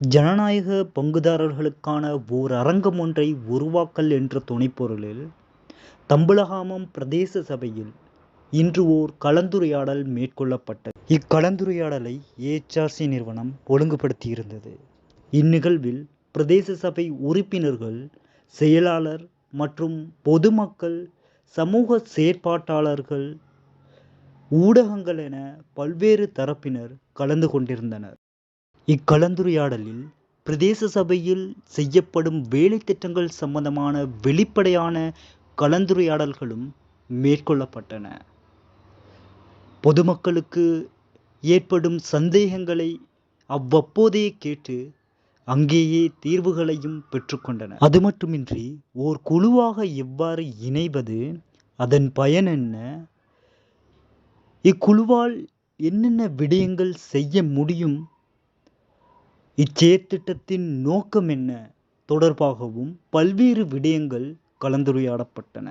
ஜனநாயக பங்குதாரர்களுக்கான ஓர் அரங்கம் ஒன்றை உருவாக்கல் என்ற துணைப்பொருளில் தம்புலகாமம் பிரதேச சபையில் இன்று ஓர் கலந்துரையாடல் மேற்கொள்ளப்பட்டது. இக்கலந்துரையாடலை ஏ.எச்.ஆர்.சி நிறுவனம் ஒழுங்குபடுத்தியிருந்தது. இந்நிகழ்வில் பிரதேச சபை உறுப்பினர்கள், செயலாளர் மற்றும் பொதுமக்கள், சமூக செயற்பாட்டாளர்கள், ஊடகங்கள் என பல்வேறு தரப்பினர் கலந்து கொண்டிருந்தனர். இக்கலந்துரையாடலில் பிரதேச சபையில் செய்யப்படும் வேலைத்திட்டங்கள் சம்பந்தமான வெளிப்படையான கலந்துரையாடல்களும் மேற்கொள்ளப்பட்டன. பொதுமக்களுக்கு ஏற்படும் சந்தேகங்களை அவ்வப்போதே கேட்டு அங்கேயே தீர்வுகளையும் பெற்றுக்கொண்டன அது மட்டுமின்றி ஓர் குழுவாக எவ்வாறு இணைவது, அதன் பயன் என்ன, இக்குழுவால் என்னென்ன விடயங்கள் செய்ய முடியும், இச்செயற்திட்டத்தின் நோக்கம் என்ன தொடர்பாகவும் பல்வேறு விடயங்கள் கலந்துரையாடப்பட்டன.